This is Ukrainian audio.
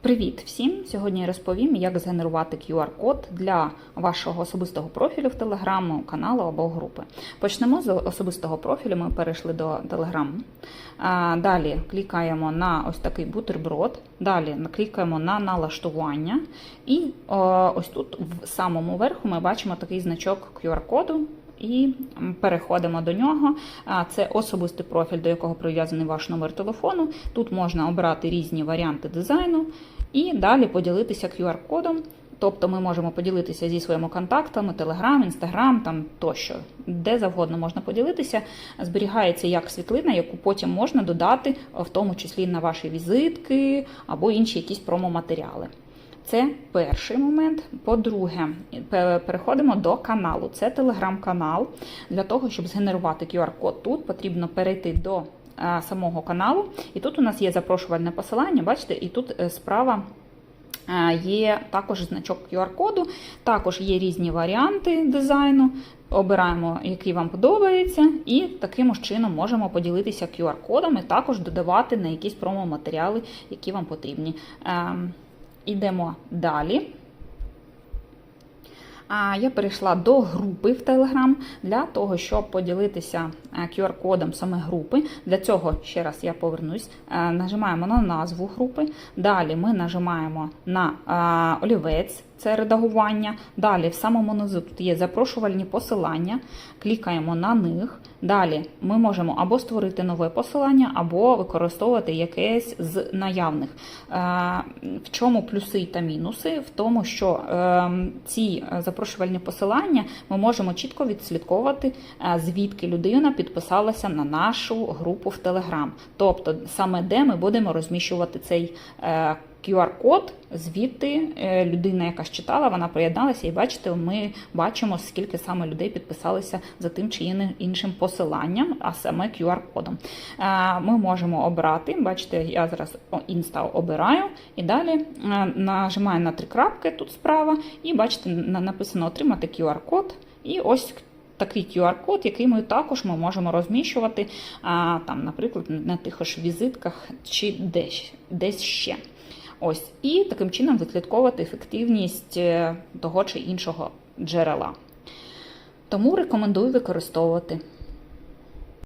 Привіт всім! Сьогодні я розповім, як згенерувати QR-код для вашого особистого профілю в Телеграму, каналу або групи. Почнемо з особистого профілю. Ми перейшли до Телеграму. Далі клікаємо на ось такий бутерброд. Далі клікаємо на налаштування. І ось тут в самому верху ми бачимо такий значок QR-коду. І переходимо до нього. Це особистий профіль, до якого прив'язаний ваш номер телефону. Тут можна обрати різні варіанти дизайну і далі поділитися QR-кодом. Тобто ми можемо поділитися зі своїми контактами, Telegram, Instagram, там тощо, де завгодно можна поділитися. Зберігається як світлина, яку потім можна додати, в тому числі на ваші візитки або інші якісь промоматеріали. Це перший момент. По-друге, переходимо до каналу. Це телеграм-канал. Для того, щоб згенерувати QR-код тут, потрібно перейти до самого каналу. І тут у нас є запрошувальне посилання, бачите, і тут справа. Є також значок QR-коду, також є різні варіанти дизайну. Обираємо, який вам подобається, і таким чином можемо поділитися QR-кодом і також додавати на якісь промо-матеріали, які вам потрібні. Йдемо далі. Я перейшла до групи в Telegram для того, щоб поділитися QR-кодом саме групи. Для цього, ще раз я повернусь, нажимаємо на назву групи. Далі ми нажимаємо на олівець, це редагування. Далі в самому низу тут є запрошувальні посилання, клікаємо на них. Далі ми можемо або створити нове посилання, або використовувати якесь з наявних. В чому плюси та мінуси? В тому, що ці запрошувальні посилання ми можемо чітко відслідковувати, звідки людина підписалася на нашу групу в Телеграм. Тобто саме де ми будемо розміщувати цей QR-код, звідти людина, яка читала, вона приєдналася, і бачите, ми бачимо, скільки саме людей підписалися за тим чи іншим посиланням, а саме QR-кодом. Ми можемо обрати, бачите, я зараз інста обираю, і далі нажимаю на три крапки тут справа, і бачите, написано отримати QR-код. І ось такий QR-код, який ми також ми можемо розміщувати, там, наприклад, на тих ж візитках чи десь, десь ще. Ось, І таким чином відслідковувати ефективність того чи іншого джерела. Тому рекомендую використовувати.